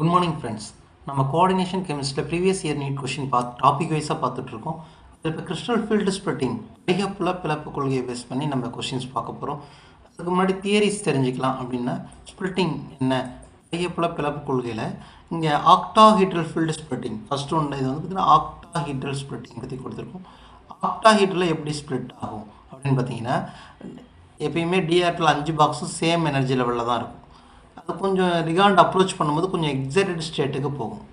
Good morning friends நம்ம coordination கெமிஸ்ட்ரியில் previous year NEET question பார்த்து டாபிக் வைஸாக பார்த்துட்ருக்கோம். இப்போ கிறிஸ்டல் ஃபீல்டு ஸ்ப்ளிட்டிங் அதிகப்புல பிளப்பு கொள்கையை பேஸ் பண்ணி நம்ம கொஷின்ஸ் பார்க்க போகிறோம் அதுக்கு முன்னாடி தியரிஸ் தெரிஞ்சுக்கலாம் அப்படின்னா ஸ்ப்ளிட்டிங் என்ன? அதிகப்புல பிளப்பு கொள்கையில் இங்கே ஆக்டாஹீட்ரல் ஃபீல்டு ஸ்ப்ளிட்டிங் ஃபர்ஸ்ட் ஒன்று இது வந்து பார்த்தீங்கன்னா ஆக்டாஹீட்ரல் ஸ்ப்ளிட்டிங் பற்றி கொடுத்துருக்கோம். ஆக்டாஹீட்ரில் எப்படி ஸ்ப்ளிட் ஆகும் அப்படின்னு பார்த்தீங்கன்னா எப்பயுமே டிஆர்டில் அஞ்சு பாக்ஸும் சேம் எனர்ஜி லெவலில் தான் இருக்கும். கொஞ்சம் ரிகாண்ட் அப்ரோச் பண்ணும்போது கொஞ்சம் எக்ஸைட்டட் ஸ்டேட்டுக்கு போகும்.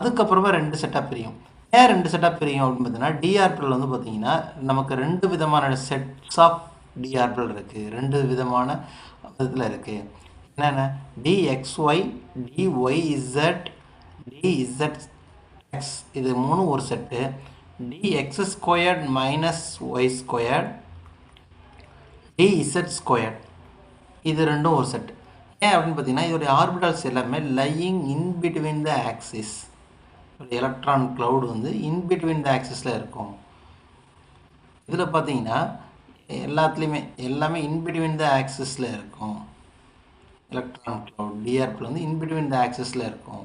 அதுக்கப்புறமா ரெண்டு செட்டாக பிரியும். ஏன் ரெண்டு செட்டாக பிரியும் அப்படின்னு பார்த்தீங்கன்னா டிஆர்பிள் வந்து பார்த்தீங்கன்னா நமக்கு ரெண்டு விதமான செட்ஸ் ஆஃப் டிஆர்பிள் இருக்குது ரெண்டு விதமான இதில் இருக்குது என்னென்ன? D X Y D Y Z D Z X இது மூணு ஒரு set D X squared minus Y squared D Z squared இது ரெண்டும் ஒரு செட் அப்படின்னு பார்த்தீங்கன்னா இதோடைய ஆர்பிட்டல்ஸ் எல்லாமே lying in between the axis ஒரு எலக்ட்ரான் க்ளவுட் வந்து இன் பிட்வீன் த ஆக்சிஸில் இருக்கும். இதில் பார்த்தீங்கன்னா எல்லாத்துலேயுமே எல்லாமே இன்பிட்வீன் த ஆக்சிஸில் இருக்கும். எலக்ட்ரான் க்ளவுட் டிஆர்பில் வந்து இன்பிட்வீன் த ஆக்சிஸில் இருக்கும்.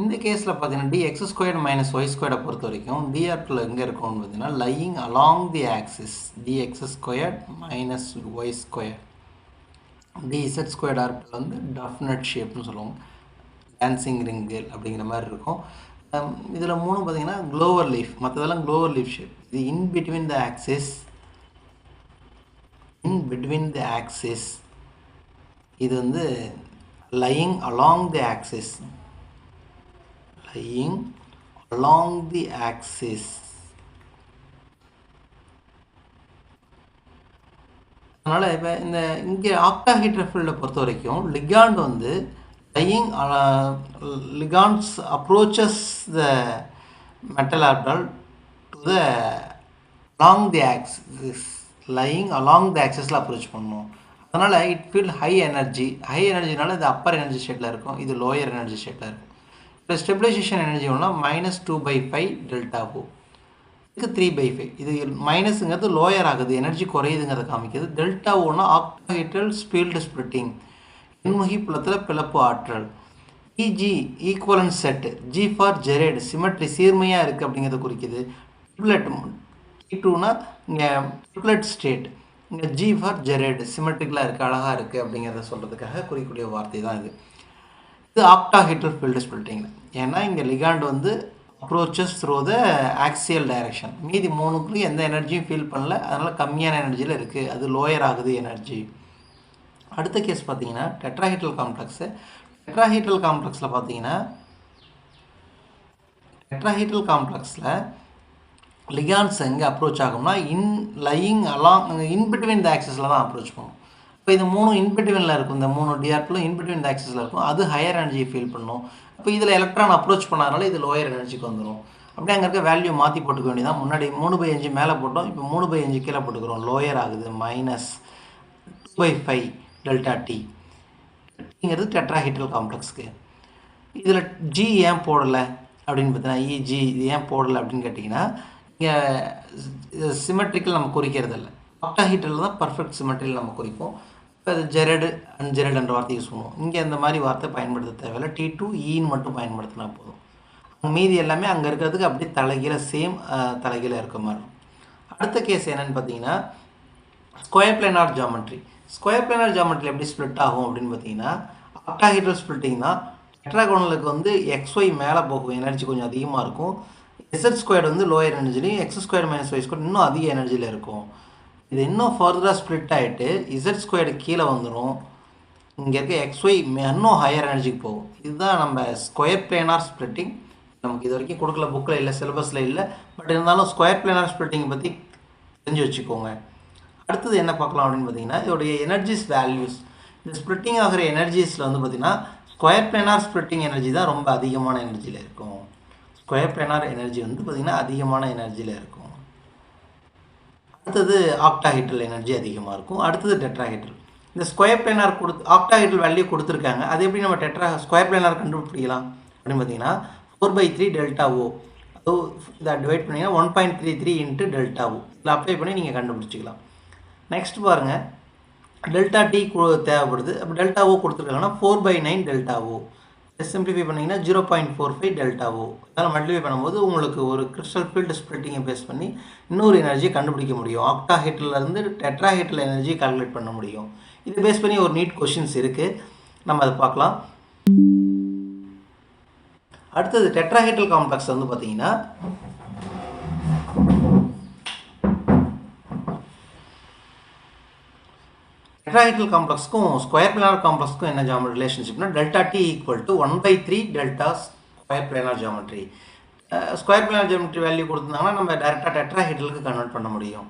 இந்த கேஸில் பார்த்தீங்கன்னா D X squared minus Y ஸ்கொயர்டை பொறுத்த வரைக்கும் டிஆர்பில் எங்கே இருக்கும்னு பார்த்தீங்கன்னா lying along the axis D X squared minus Y square D Z squared ஆர்பில் வந்து டெஃபினட் ஷேப்னு சொல்லுவாங்க. டான்சிங் ரிங்கில் அப்படிங்கிற மாதிரி இருக்கும். இதில் மூணு பார்த்தீங்கன்னா க்ளோவர் லீஃப் மற்றதெல்லாம் க்ளோவர் லீஃப் ஷேப் இது in between the axis in between the axis இது வந்து lying along the axis lying along the axis. அதனால் இப்போ இந்த இங்கே ஆக்டாஹைட்ரஃபில்டை பொறுத்த வரைக்கும் லிகாண்ட் வந்து lying ligands approaches the metal orbital to the along the axis lying along the ஆக்சிஸில் approach பண்ணும். அதனால் it feel high energy high எனர்ஜினால இது அப்பர் எனர்ஜி ஷேட்டில் இருக்கும். இது லோயர் எனர்ஜி ஷேட்டில் இருக்கும். இப்போ ஸ்டெபிலைசேஷன் எனர்ஜி ஒன்றா minus two by five delta O இதுக்கு த்ரீ பை ஃபைவ் இது மைனஸுங்கிறது லோயர் ஆகுது. எனர்ஜி குறையுதுங்கிறத காமிக்குது. டெல்டா ஓனா ஆக்டோஹைட்ரல் ஸ்பீல்டு ஸ்ப்ளிட்டிங் எண்முகி புலத்தில் பிளப்பு ஆற்றல். E G equivalent set G for gerade symmetry சீர்மையாக இருக்குது அப்படிங்கிறத குறிக்குது. ட்ரிப்ளெட் டி டூனா இங்கே ட்ரிப்ளெட் ஸ்டேட் இங்கே ஜி ஃபார் ஜெரேட் சிமெட்ரிக்கலாக இருக்குது அழகாக இருக்குது அப்படிங்கிறத சொல்கிறதுக்காக குறிக்கக்கூடிய வார்த்தை தான் இது. இது ஆக்டாஹீட்ரல் ஃபீல்டு ஸ்பிளிட்டிங் ஏன்னா இங்கே லிகாண்ட் வந்து approaches through the axial direction மீதி மூணுக்கும் எந்த எனர்ஜியும் ஃபீல் பண்ணல. அதனால் கம்மியான எனர்ஜியில் இருக்குது அது லோயர் ஆகுது எனர்ஜி அடுத்த கேஸ் பார்த்தீங்கன்னா டெட்ராஹீட்ரல் காம்ப்ளெக்ஸு டெட்ராஹீட்ரல் காம்ப்ளெக்ஸில் பார்த்தீங்கன்னா டெட்ராஹீட்ரல் காம்ப்ளெக்ஸில் லிகான்ஸ் எங்கே அப்ரோச் ஆகும்னா in lying along in between the ஆக்சஸில் தான் அப்ரோச் பண்ணும். இப்போ இது மூணு இன்பிட்வீனில் இருக்கும். இந்த மூணு டிஆர்பிலும் இன்பிட்வீன் ஆக்சிஸில் இருக்கும். அது ஹையர் எனர்ஜியை ஃபீல் பண்ணும். இப்போ இதில் எலக்ட்ரான் அப்ரோச் பண்ணாதனால இது லோயர் எனர்ஜிக்கு வந்துடும் அப்படியே அங்கே இருக்க வேல்யூ மாற்றி போட்டுக்க வேண்டியதான் முன்னாடி மூணு பை அஞ்சு மேலே போட்டோம். இப்போ மூணு பை அஞ்சு கீழே போட்டுக்கிறோம். லோயர் ஆகுது. Minus two by five delta டிங்கிறது இங்கிறது காம்ப்ளெக்ஸ்க்கு இதில் ஜி ஏன் போடலை? அப்படின்னு பார்த்தீங்கன்னா e, இஜி இது ஏன் போடலை அப்படின்னு கேட்டிங்கன்னா இங்கே சிமெட்ரிக்கல் நம்ம குறிக்கிறது இல்லை ஆக்டாஹீட்டரில் தான் பர்ஃபெக்ட் சிமெட்ரியில் நம்ம குறிப்போம். இப்போ அது ஜெரடு அன்ஜெரட் என்ற வார்த்தை யூஸ் பண்ணுவோம். இங்கே அந்த மாதிரி வார்த்தை பயன்படுத்த தேவையில்லை. டி டூ ஈன்னு e மட்டும் பயன்படுத்தினா போதும். மீதி எல்லாமே அங்கே இருக்கிறதுக்கு அப்படியே தலைகீழ சேம் தலைகீழ இருக்க மாதிரி இருக்கும். அடுத்த கேஸ் என்னென்னு பார்த்தீங்கன்னா square planar geometry square planar geometry எப்படி ஸ்ப்ளிட் ஆகும் அப்படின்னு பார்த்தீங்கன்னா ஆக்டாஹீட்ரல் ஸ்ப்ளிட்டிங் தான். டெட்ராகோனலுக்கு வந்து எக்ஸ்ஒய் மேலே போகும். எனர்ஜி கொஞ்சம் அதிகமாக இருக்கும். எஸ்எட் ஸ்கொயர் வந்து lower எனர்ஜிலையும் X square minus Y square இன்னும் அதிக எனர்ஜியில் இருக்கும். இது இன்னும் ஃபர்தராக ஸ்ப்ளிட் ஆகிட்டு இசட் ஸ்கொயர்டு கீழே வந்துடும் இங்கே இருக்க எக்ஸ்ஒய் இன்னும் ஹையர் எனர்ஜிக்கு போகும். இதுதான் நம்ம ஸ்கொயர் பிளேனார் ஸ்ப்ளிட்டிங் நமக்கு இது வரைக்கும் கொடுக்கல புக்கில் இல்லை சிலபஸில் இல்லை. பட் இருந்தாலும் ஸ்கொயர் பிளேனார் ஸ்ப்ளிட்டிங் பற்றி தெரிஞ்சு வச்சுக்கோங்க. அடுத்தது என்ன பார்க்கலாம் அப்படின்னு பார்த்தீங்கன்னா இதோடைய எனர்ஜிஸ் வேல்யூஸ் இந்த ஸ்ப்ளிட்டிங் ஆகிற எனர்ஜிஸில் வந்து பார்த்திங்கன்னா ஸ்கொயர் பிளேனார் ஸ்ப்ளிட்டிங் எனர்ஜி தான் ரொம்ப அதிகமான எனர்ஜியில் இருக்கும். ஸ்கொயர் பிளேனார் எனர்ஜி வந்து பார்த்திங்கன்னா அதிகமான எனர்ஜியில் இருக்கும். அடுத்தது ஆக்டாஹைட்ரல் எனர்ஜி அதிகமாக இருக்கும். அடுத்தது டெட்ராஹைட்ரல். இந்த ஸ்கொயர் பிளேனார் கொடுத்து ஆக்டாஹைட்ரல் வேல்யூ கொடுத்துருக்காங்க. அது எப்படி நம்ம டெட்ரா ஸ்கொயர் பிளேனார் கண்டுபிடிக்கலாம்? அப்படின்னு பார்த்தீங்கன்னா four by three delta O அது இதை டிவைட் பண்ணிங்கன்னா one point three three into delta O இதில் அப்ளை பண்ணி நீங்கள் கண்டுபிடிச்சிக்கலாம். நெக்ஸ்ட் பாருங்கள் டெல்டா டி தேவைப்படுது. அப்போ டெல்டா ஓ கொடுத்துருக்காங்கன்னா four by nine delta O simplify பண்ணிங்கன்னா ஜீரோ பாயிண்ட் ஃபோர் ஃபைவ் டெல்டாவோ அதனால் மல்டிஃபை பண்ணும்போது உங்களுக்கு ஒரு கிறிஸ்டல் ஃபீல்டு ஸ்ப்ளிட்டிங்கை பேஸ் பண்ணி இன்னொரு எனர்ஜியை கண்டுபிடிக்க முடியும். ஆக்டா ஹீட்டிலேருந்து டெட்ரா ஹீட்டில் எனர்ஜி கால்குலேட் பண்ண முடியும். இது பேஸ் பண்ணி ஒரு நீட் கொஷின்ஸ் இருக்குது நம்ம அதை பார்க்கலாம். அடுத்தது டெட்ராஹைட்ரல் காம்ப்ளெக்ஸ் வந்து பார்த்தீங்கன்னா டெட்ராஹைட்ரல் காம்ப்ளெக்ஸ்க்கும் ஸ்கொயர் பிளானர் காம்ப்ளெக்ஸ்க்கும் என்ன geometry ரிலேஷன்ஷிப்னா delta D equal to one by three delta square planar geometry square planar geometry value கொடுத்துருந்தாங்கன்னா நம்ம டேரெக்டாக டெட்ராஹைட்ரலுக்கு கன்வெர்ட் பண்ண முடியும்.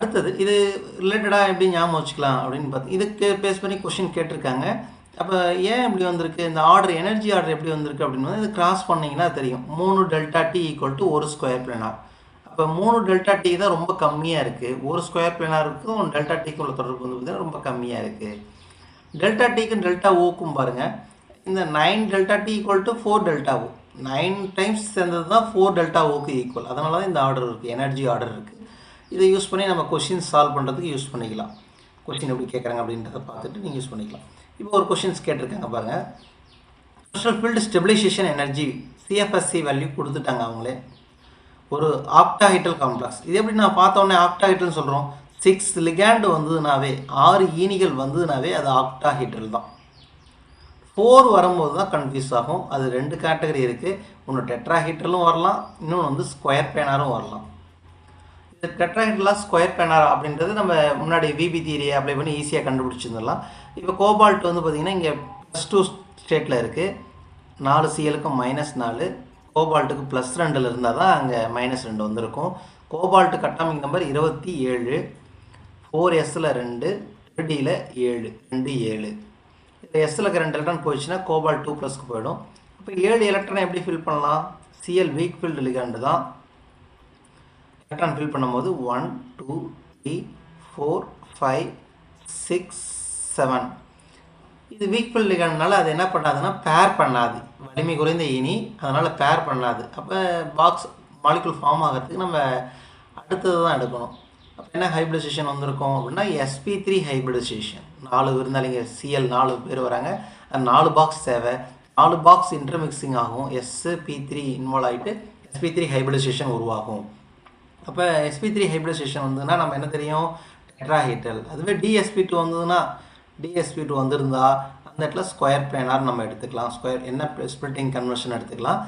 அடுத்தது இது ரிலேட்டடாக எப்படி ஞாபகம் வச்சுக்கலாம் அப்படின்னு பார்த்து இதுக்கு பேஸ் பண்ணி கொஷின் கேட்டிருக்காங்க. அப்போ ஏன் இப்படி வந்திருக்கு? இந்த ஆர்டர் எனர்ஜி ஆர்டர் எப்படி வந்திருக்கு அப்படின்னு இது கிராஸ் பண்ணிங்கன்னா தெரியும். மூணு டெல்டா டி ஈக்குவல் டு ஒரு ஸ்கொயர் பிளானார் அப்போ மூணு டெல்டா டி தான் ரொம்ப கம்மியாக இருக்குது ஒரு ஸ்கொயர் பிளானாருக்கும் டெல்டா டிக்கும் உள்ள தொடர்பு வந்து பார்த்தீங்கன்னா ரொம்ப கம்மியாக இருக்குது டெல்டா டிக்கும் டெல்டா ஓக்கும் பாருங்கள் இந்த nine delta D equal to four delta O nine times சேர்ந்தது தான் ஃபோர் டெல்டா ஓக்கு ஈக்குவல் அதனால தான் இந்த ஆர்டர் இருக்குது எனர்ஜி ஆர்டர் இருக்குது இதை யூஸ் பண்ணி நம்ம கொஷின் சால்வ் பண்ணுறதுக்கு யூஸ் பண்ணிக்கலாம். கொஷின் எப்படி கேட்குறாங்க அப்படின்றத பார்த்துட்டு நீங்கள் யூஸ் பண்ணிக்கலாம். இப்போ ஒரு கொஷின்ஸ் கேட்டிருக்காங்க பாருங்கள் special field stabilization energy C F S E value கொடுத்துட்டாங்க அவங்களே. ஒரு ஆக்டாஹைட்டல் காம்ப்ளெக்ஸ். இது எப்படி நான் பார்த்தோன்னே ஆக்டாஹைட்டல்னு சொல்கிறோம் சிக்ஸ் லிகேண்டு வந்ததுனாவே ஆறு ஈனிகள் வந்ததுனாவே அது ஆக்டாஹைட்டல் தான். ஃபோர் வரும்போது தான் கன்ஃபியூஸ் ஆகும். அது ரெண்டு கேட்டகரி இருக்குது ஒன்று டெட்ராஹைட்டலும் வரலாம் இன்னொன்று வந்து ஸ்கொயர் பேனாரும் வரலாம். இந்த டெட்ராஹைட்ரலாக ஸ்கொயர் பேனார் அப்படின்றது நம்ம முன்னாடி விபி தீரியை அப்ளை பண்ணி ஈஸியாக கண்டுபிடிச்சிருந்துடலாம். இப்போ கோபால்ட் வந்து பார்த்திங்கன்னா இங்கே ப்ளஸ் டூ ஸ்டேட்டில் இருக்குது நாலு சிஎலுக்கும் மைனஸ் நாலு. கோபால்ட்டுக்கு ப்ளஸ் ரெண்டில் இருந்தால் தான் அங்கே மைனஸ் ரெண்டு வந்திருக்கும். கோபால்ட்டு கட்டாமிக் நம்பர் இருபத்தி ஏழு ஃபோர் எஸ்ஸில் ரெண்டு த்ரீடியில் ஏழு ரெண்டு ஏழு. இப்போ எஸ்ஸில் இருக்க ரெண்டு எலக்ட்ரான் போயிடுச்சுன்னா கோபால் டூ ப்ளஸ்க்கு போயிடும். இப்போ ஏழு எலக்ட்ரானை எப்படி ஃபில் பண்ணலாம்? சிஎல் வீக் ஃபீல்டு லிகாண்டு தான். எலக்ட்ரான் ஃபில் பண்ணும்போது one two three four five six seven இது வீக் ஃபீல்டு லிகாண்ட்னால அது என்ன பண்ணாதுன்னா பேர் பண்ணாது. வலிமை குறைந்த இனி அதனால் பேர் பண்ணாது. அப்போ பாக்ஸ் மாலிகுல் ஃபார்ம் ஆகிறதுக்கு நம்ம அடுத்தது தான் எடுக்கணும். அப்போ என்ன ஹைப்ரிடைசேஷன் வந்திருக்கும் அப்படின்னா எஸ்பி த்ரீ ஹைப்ரிடைசேஷன் நாலு விருந்தாளிங்க சிஎல் நாலு பேர் வராங்க. அது நாலு பாக்ஸ் தேவை. நாலு பாக்ஸ் இன்டர்மிக்சிங் ஆகும். எஸ்ஸு பி த்ரீ இன்வால்வ் ஆகிட்டு எஸ்பி த்ரீ ஹைப்ரிடைசேஷன் உருவாகும். அப்போ எஸ்பி த்ரீ ஹைப்ரிடைசேஷன் வந்ததுன்னா நம்ம என்ன தெரியும்? டெட்ராஹைட்ரல் அதுவே டிஎஸ்பி டூ வந்ததுன்னா டிஎஸ்பி டூ வந்திருந்தா அந்த இடத்துல ஸ்கொயர் பிளேனார் நம்ம எடுத்துக்கலாம். ஸ்கொயர் என்ன ஸ்பிளிட்டிங் கன்வர்ஷன் எடுத்துக்கலாம்.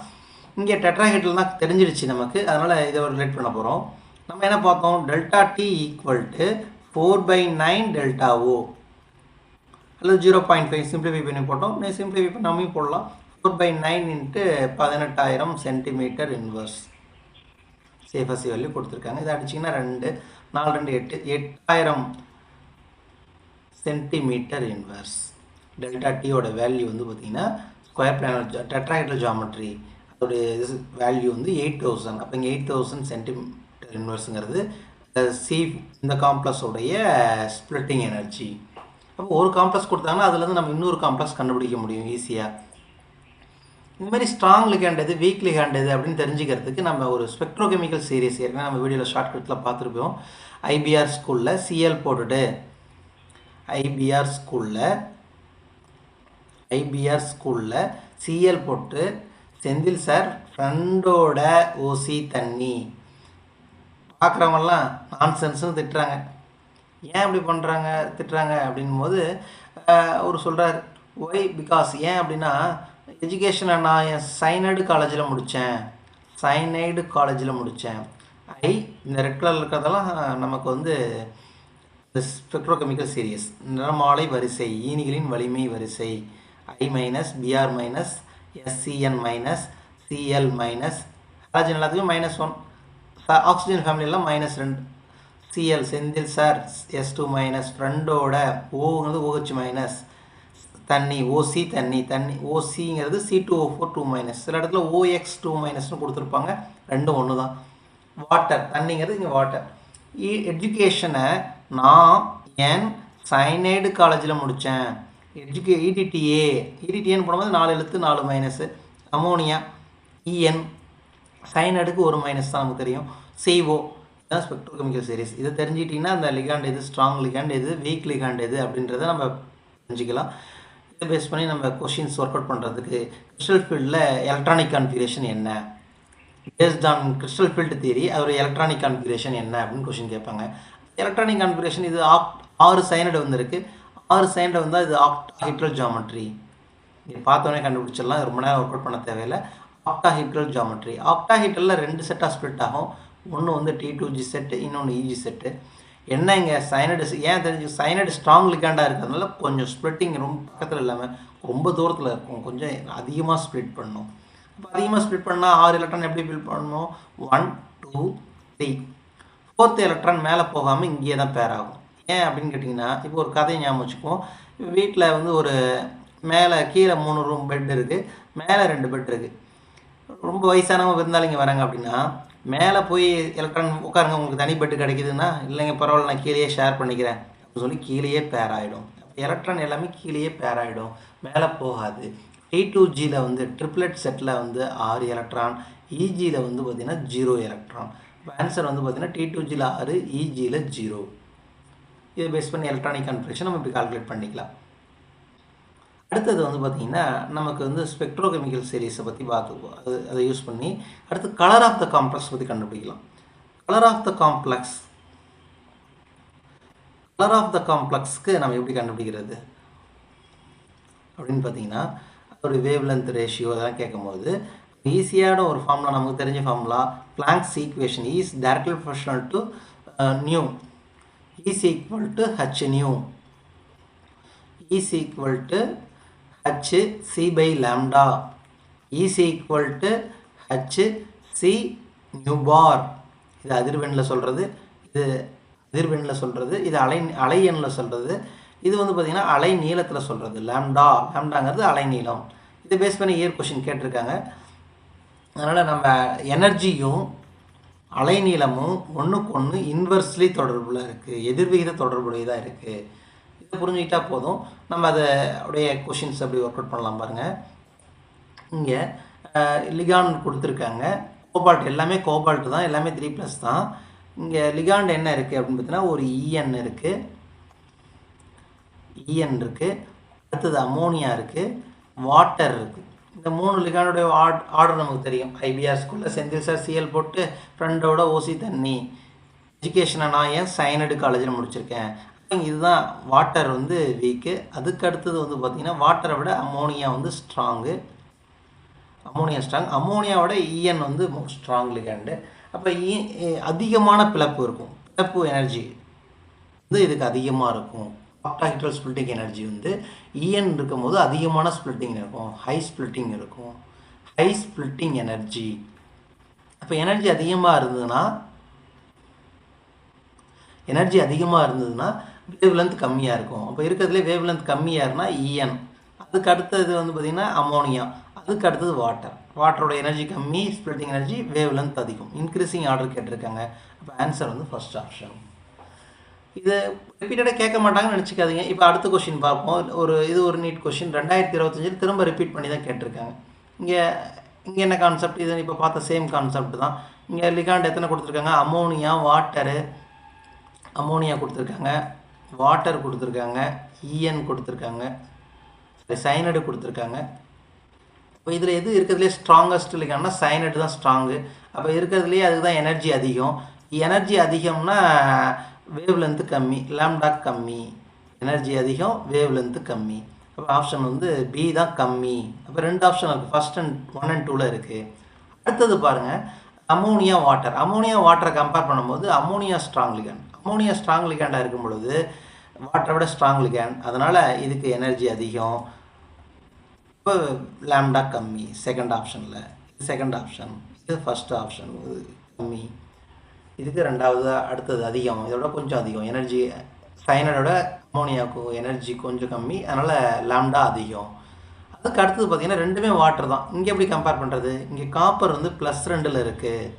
இங்கே டெட்ராஹைட்டல்னா தெரிஞ்சிருச்சு நமக்கு. அதனால் இதை ரிலேட் பண்ண போகிறோம் நம்ம என்ன பார்த்தோம் delta D equal to four by nine delta O அல்லது ஜீரோ பாயிண்ட் ஃபைவ் சிம்பிளிஃபை பண்ணி போட்டோம். சிம்பிளிஃபை பண்ணாமையும் போடலாம். ஃபோர் பை நைன் இன்ட்டு பதினெட்டாயிரம் centimetre inverse C F S E value கொடுத்துருக்காங்க. இதை அடிச்சிங்கன்னா ரெண்டு நாலு ரெண்டு எட்டு எட்டாயிரம் சென்டிமீட்டர் இன்வர்ஸ் டெல்டா டியோட வேல்யூ வந்து பார்த்திங்கன்னா ஸ்கொயர் பிளானர் டெட்ராஹைட்ரல் ஜாமெட்ரி அதோடைய இது வேல்யூ வந்து எயிட் தௌசண்ட் அப்போ இங்கே எயிட் தௌசண்ட் சென்டிமீட்டர் இன்வர்ஸுங்கிறது சி இந்த காம்ப்ளெக்ஸோடைய ஸ்ப்ளிட்டிங் எனர்ஜி அப்போ ஒரு காம்ப்ளெக்ஸ் கொடுத்தாங்கன்னா அதுலேருந்து நம்ம இன்னொரு காம்ப்ளெக்ஸ் கண்டுபிடிக்க முடியும் ஈஸியாக இந்த மாதிரி ஸ்ட்ராங் லிகேண்ட் எது வீக் லிகேண்ட் எது அப்படின்னு தெரிஞ்சுக்கிறதுக்கு நம்ம ஒரு ஸ்பெக்ட்ரோகெமிக்கல் சீரிஸ் ஏற்கனவே நம்ம வீடியோவில் ஷார்ட்கட்டில் பார்த்துருப்போம். ஐபிஆர் ஸ்கூலில் சிஎல் போட்டுட்டு ஐபிஆர் ஸ்கூலில் ஐபிஆர் ஸ்கூலில் சிஎல் போட்டு செந்தில் சார் ஃப்ரெண்டோட ஓசி தண்ணி. பார்க்குறவங்கலாம் நான்சென்ஸ்னு திட்டுறாங்க. ஏன் அப்படி பண்ணுறாங்க திட்டுறாங்க? அப்படின் போது அவர் சொல்கிறார் ஒய் பிகாஸ் ஏன் அப்படின்னா எஜுகேஷனை நான் என் சைனைடு காலேஜில் முடித்தேன் சைனைடு காலேஜில் முடித்தேன் ஐ இந்த ரெட் கலரில் இருக்கிறதெல்லாம் நமக்கு வந்து ஸ்பெக்ட்ரோகெமிக்கல் சீரியஸ் நிறமாலை வரிசை ஈனிகளின் வலிமை வரிசை. I minus B R minus S C N minus C L minus halogen எல்லாத்துக்கும் மைனஸ் ஒன் ஆக்சிஜன் ஃபேமிலியெல்லாம் மைனஸ் ரெண்டு. C L Senthil sir S two minus ஃப்ரெண்டோட ஓங்கிறது ஓஹெச் மைனஸ் தண்ணி ஓசி தண்ணி தண்ணி ஓசிங்கிறது C two O four two minus சில இடத்துல ஓஎக்ஸ் டூ மைனஸ்னு கொடுத்துருப்பாங்க. ரெண்டும் ஒன்று தான் வாட்டர் தண்ணிங்கிறது இங்கே வாட்டர் எஜுகேஷனை நான் என் சைனைடு காலேஜில் முடித்தேன் எஜுகே இடிடிஏ இடிடிஏன்னு போடும்போது நாலு எழுத்து நாலு மைனஸு அமோனியா இஎன் சைனடுக்கு ஒரு மைனஸ் தான் நமக்கு தெரியும். சிஓ இதுதான் ஸ்பெக்ட்ரோகெமிக்கல் சீரிஸ் இதை தெரிஞ்சிட்டிங்கன்னா அந்த லிகாண்ட் எது? ஸ்ட்ராங் லிகாண்ட் எது? வீக் லிகாண்ட் எது? அப்படின்றத நம்ம தெரிஞ்சுக்கலாம். இதை பேஸ் பண்ணி நம்ம கொஷின்ஸ் ஒர்க் அவுட் பண்ணுறதுக்கு கிறிஸ்டல் ஃபீல்டில் எலக்ட்ரானிக் கான்ஃபிகரேஷன் என்ன? Based on crystal field theory ஒரு எலக்ட்ரானிக் கான்ஃபிகரேஷன் என்ன அப்படின்னு கொஷின் கேட்பாங்க. எலக்ட்ரானிக் கான்ஃபிகரேஷன் இது ஆப் ஆறு சைனடு வந்திருக்கு. ஆறு சைனில் வந்தால் இது ஆக்டாஹிட்ரல் ஜாமெட்ரி நீங்கள் பார்த்தோன்னே கண்டுபிடிச்சிடலாம். ரொம்ப நேரம் ஒர்க் அவுட் பண்ண தேவையில்லை. ஆக்டாஹிட்ரல் ஜாமெட்ரி ஆக்டாஹிட்ரலில் ரெண்டு செட்டாக ஸ்ப்ளிட் ஆகும். ஒன்று வந்து டி டூ ஜி செட்டு இன்னொன்று இஜி செட்டு என்ன இங்கே சைனடு ஏன் தெரிஞ்சு சைனடு ஸ்ட்ராங் லிகாண்டாக இருக்கிறதுனால கொஞ்சம் ஸ்ப்ளிட்டிங் ரொம்ப பக்கத்தில் இல்லாமல் ரொம்ப தூரத்தில் இருக்கும். கொஞ்சம் அதிகமாக ஸ்ப்ளிட் பண்ணும். இப்போ அதிகமாக ஸ்ப்ளிட் பண்ணால் ஆறு எலக்ட்ரான் எப்படி பில் பண்ணணும்? One two three fourth electron மேலே போகாமல் இங்கேயே தான் பேர் ஆகும். ஏன் அப்படின்னு கேட்டிங்கன்னா இப்போ ஒரு கதையை ஞாபகம் வச்சுக்குவோம். வீட்டில் வந்து ஒரு மேலே கீழே மூணு ரூம் பெட் இருக்குது மேலே ரெண்டு பெட் இருக்குது ரொம்ப வயசானவங்க விருந்தாளிங்க வராங்க அப்படின்னா மேலே போய் எலக்ட்ரான் உட்காருங்க உங்களுக்கு தனி பெட்டு கிடைக்குதுன்னா இல்லைங்க பரவாயில்ல நான் கீழேயே ஷேர் பண்ணிக்கிறேன். அப்படின்னு சொல்லி கீழேயே பேர் ஆகிடும் எலக்ட்ரான் எல்லாமே கீழேயே பேர் ஆகிடும் மேலே போகாது. டி டூ ஜியில் வந்து ட்ரிப்ளெட் செட்டில் வந்து ஆறு எலக்ட்ரான் இஜியில் வந்து பார்த்திங்கன்னா ஜீரோ எலக்ட்ரான் ஆன்சர் வந்து பார்த்திங்கன்னா டி டூ ஜியில் ஆறு இஜியில் ஜீரோ இதை பேஸ் பண்ணி எலக்ட்ரானிக் கான்ஃபிகரேஷன் நம்ம இப்படி கால்குலேட் பண்ணிக்கலாம். அடுத்தது வந்து பார்த்திங்கன்னா நமக்கு வந்து ஸ்பெக்ட்ரோகெமிக்கல் சீரீஸை பற்றி பார்த்துக்குவோம். அது அதை யூஸ் பண்ணி அடுத்து கலர் ஆஃப் த காம்ப்ளெக்ஸ் பற்றி கண்டுபிடிக்கலாம். Colour of the complex colour of the காம்ப்ளெக்ஸ்க்கு நம்ம எப்படி கண்டுபிடிக்கிறது? அப்படின்னு பார்த்தீங்கன்னா ஒரு வேவ் லென்த் ரேஷியோ அதெல்லாம் கேட்கும்போது ஈஸியான ஒரு ஃபார்முலா நமக்கு தெரிஞ்ச formula Planck's equation is directly proportional to nu is equal to H nu is equal to H C by lambda is equal to H C nu bar இது அதிர்வெண்ணில் சொல்கிறது இது அதிர்வெண்ணில் சொல்கிறது இது அலை அலை எண்ணில் சொல்கிறது இது வந்து பார்த்திங்கன்னா அலை நீளத்தில் சொல்கிறது லேம்டா லேம்டாங்கிறது அலை நீளம். இதை பேஸ் பண்ணி இயர் கொஷின் கேட்டிருக்காங்க. அதனால் நம்ம எனர்ஜியும் அலைநீளமும் ஒன்றுக்கு ஒன்று இன்வெர்ஸ்லி தொடர்பில் இருக்குது எதிர்விகித தொடர்புடையதாக இருக்குது இதை புரிஞ்சுக்கிட்டா போதும். நம்ம அதை உடைய கொஷின்ஸ் அப்படி ஒர்க் அவுட் பண்ணலாம் பாருங்கள் இங்கே லிகான் கொடுத்துருக்காங்க. கோபால்ட் எல்லாமே கோபால்ட் தான். எல்லாமே த்ரீ ப்ளஸ் தான். இங்கே லிகாண்ட் என்ன இருக்குது அப்படின்னு பார்த்தீங்கன்னா ஒரு இஎன் இருக்குது இஎன் இருக்குது அடுத்தது அமோனியா இருக்குது வாட்டர் இருக்குது இந்த மூணு லிகானுடைய ஆட் ஆர்டர் நமக்கு தெரியும். ஐபிஆர் ஸ்கூலில் செந்தில் சார் சிஎல் போட்டு ஃப்ரெண்டோட ஓசி தண்ணி. எஜுகேஷனை நான் ஏன் சைனடு காலேஜில் முடிச்சிருக்கேன்? இதுதான் வாட்டர் வந்து வீக்கு அதுக்கு அடுத்தது வந்து பார்த்திங்கன்னா வாட்டரை விட அமோனியா வந்து ஸ்ட்ராங்கு அமோனியா ஸ்ட்ராங் அமோனியாவோட இஎன் வந்து ஸ்ட்ராங் லிகாண்டு அப்போ அதிகமான பிளப்பு இருக்கும். பிளப்பு எனர்ஜி வந்து இதுக்கு அதிகமாக இருக்கும். ஆக்டாஹைட்ரல் ஸ்பிளிட்டிங் எனர்ஜி வந்து இஎன் இருக்கும்போது அதிகமான ஸ்பிளிட்டிங் இருக்கும் ஹை ஸ்பிளிட்டிங் இருக்கும். ஹை ஸ்பிளிட்டிங் எனர்ஜி அப்போ எனர்ஜி அதிகமாக இருந்ததுன்னா எனர்ஜி அதிகமாக இருந்ததுன்னா வேவ் லென்த் கம்மியாக இருக்கும். அப்போ இருக்கிறதுலே வேவ் லென்த் கம்மியாக இருந்தால் இஎன் அதுக்கு அடுத்தது வந்து பார்த்திங்கன்னா அமோனியா அதுக்கு அடுத்தது வாட்டர் வாட்டரோட எனர்ஜி கம்மி ஸ்பிளிட்டிங் எனர்ஜி வேவ் லென்த் அதிகம். இன்க்ரீஸிங் ஆர்டர் கேட்டிருக்காங்க. அப்போ ஆன்சர் வந்து ஃபஸ்ட் ஆப்ஷன் இதை ரிப்பீட்டடாக கேட்க மாட்டாங்கன்னு நினச்சிக்காதீங்க. இப்போ அடுத்த கொஷின் பார்ப்போம். ஒரு இது ஒரு நீட் கொஷின் ரெண்டாயிரத்தி இருபத்தஞ்சில் திரும்ப ரிப்பீட் பண்ணி தான் கேட்டிருக்காங்க. இங்கே இங்கே என்ன கான்செப்ட் இது இப்போ பார்த்த சேம் கான்செப்ட் தான். இங்கே லிகாண்ட் எத்தனை கொடுத்துருக்காங்க? அமோனியா வாட்டரு அமோனியா கொடுத்துருக்காங்க. வாட்டர் கொடுத்துருக்காங்க. இஎன் கொடுத்துருக்காங்க. சைனடு கொடுத்துருக்காங்க. இப்போ இதில் எது இருக்கிறதுலே ஸ்ட்ராங்கஸ்ட் லிகாண்ட்னா சைனடு தான் ஸ்ட்ராங்கு அப்போ இருக்கிறதுலேயே அதுக்கு தான் எனர்ஜி அதிகம். எனர்ஜி அதிகம்னா வேவ் லென்த்து கம்மி லேம்டா கம்மி எனர்ஜி அதிகம் வேவ் லென்த்து கம்மி. அப்போ ஆப்ஷன் வந்து பி தான் கம்மி. அப்போ ரெண்டு ஆப்ஷன் இருக்குது ஃபஸ்ட் அண்ட் ஒன் அண்ட் டூவில் இருக்குது அடுத்தது பாருங்கள் அமோனியா வாட்டர் அமோனியா வாட்டரை கம்பேர் பண்ணும்போது ammonia strong ligand ammonia strong லிகாண்டாக இருக்கும் பொழுது வாட்டரை விட ஸ்ட்ராங் லிகன் அதனால் இதுக்கு எனர்ஜி அதிகம். இப்போ லேம்டா கம்மி. செகண்ட் ஆப்ஷனில் செகண்ட் ஆப்ஷன் இது ஃபஸ்ட் ஆப்ஷன் இது கம்மி. இதுக்கு ரெண்டாவது அடுத்தது அதிகம். இதோட கொஞ்சம் அதிகம். எனர்ஜி சைனடோட அமோனியாவுக்கு எனர்ஜி கொஞ்சம் கம்மி. அதனால் லேம்டா அதிகம். அதுக்கு அடுத்தது பார்த்திங்கன்னா ரெண்டுமே வாட்டர் தான். இங்கே எப்படி கம்பேர் பண்ணுறது இங்கே காப்பர் வந்து ப்ளஸ் ரெண்டில் இருக்குது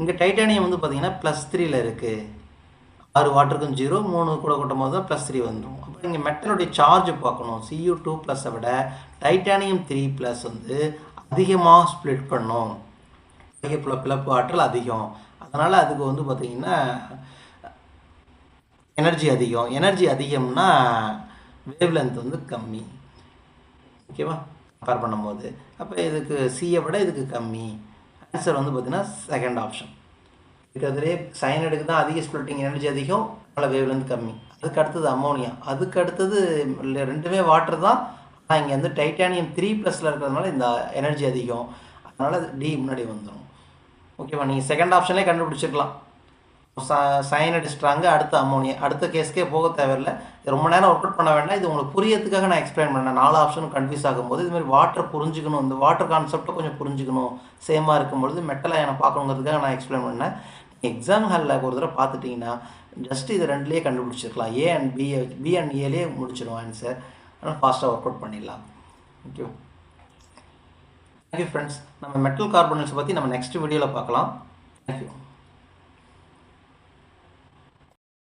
இங்கே டைட்டானியம் வந்து பார்த்திங்கன்னா ப்ளஸ் த்ரீயில் இருக்குது ஆறு வாட்டருக்கும் ஜீரோ மூணு கூட கூட்டும் போது தான் ப்ளஸ் த்ரீ வந்துடும் அப்போ இங்கே மெட்டலுடைய சார்ஜ் பார்க்கணும். சியூ டூ ப்ளஸை விட டைட்டானியம் த்ரீ ப்ளஸ் வந்து அதிகமாக ஸ்ப்ளிட் பண்ணும். பிளப்பு ஆற்றல் அதிகம். அதனால் அதுக்கு வந்து பார்த்திங்கன்னா எனர்ஜி அதிகம். எனர்ஜி அதிகம்னா வேவ் லென்த் வந்து கம்மி. ஓகேவா கம்பேர் பண்ணும்போது. அப்போ இதுக்கு சியை விட இதுக்கு கம்மி. ஆன்சர் வந்து பார்த்திங்கன்னா செகண்ட் ஆப்ஷன் இருக்கிறதுலே சைனடுக்கு தான் அதிக ஸ்பிளிட்டிங் எனர்ஜி அதிகம் அதனால் வேவ் லென்த் கம்மி. அதுக்கு அடுத்தது அமோனியா அதுக்கு அடுத்தது ரெண்டுமே வாட்டர் தான். ஆனால் இங்கே வந்து டைட்டானியம் த்ரீ ப்ளஸில் இருக்கிறதுனால இந்த எனர்ஜி அதிகம். அதனால் டி முன்னாடி வந்துடும் ஓகேவா? நீங்கள் செகண்ட் ஆப்ஷனே கண்டுபிடிச்சிருக்கலாம். சைனடு ஸ்ட்ராங்கு அடுத்த அம்மோனியா அடுத்த கேஸ்க்கே போக தேவையில்லை. ரொம்ப நேரம் ஒர்க் அவுட் பண்ண வேண்டாம். இது உங்களுக்கு புரியறதுக்காக நான் எக்ஸ்பிளைன் பண்ணேன் நாலு ஆப்ஷனும் கன்ஃபியூஸ் ஆகும்போது இது மாதிரி வாட்டர் புரிஞ்சுக்கணும். இந்த வாட்டர் கான்செப்டை கொஞ்சம் புரிஞ்சுக்கணும். சேமாக இருக்கும்பொழுது மெட்டலை எனக்கு பார்க்கணுங்கிறதுக்காக நான் எக்ஸ்பிளைன் பண்ணேன். எக்ஸாம் ஹாலில் ஒரு தடவை பார்த்துட்டிங்கன்னா ஜஸ்ட் இது ரெண்டுலேயே கண்டுபிடிச்சிருக்கலாம். A and B B and ஏலேயே முடிச்சிடும் ஆன்சர் ஆனால் ஃபாஸ்ட்டாக ஒர்க் அவுட் பண்ணிடலாம். ஓகே தேங்க்யூ ஃப்ரெண்ட்ஸ் நம்ம மெட்டல் கார்பனேட்ஸ் பற்றி நம்ம நெக்ஸ்ட் வீடியோவில் பார்க்கலாம். தேங்க்யூ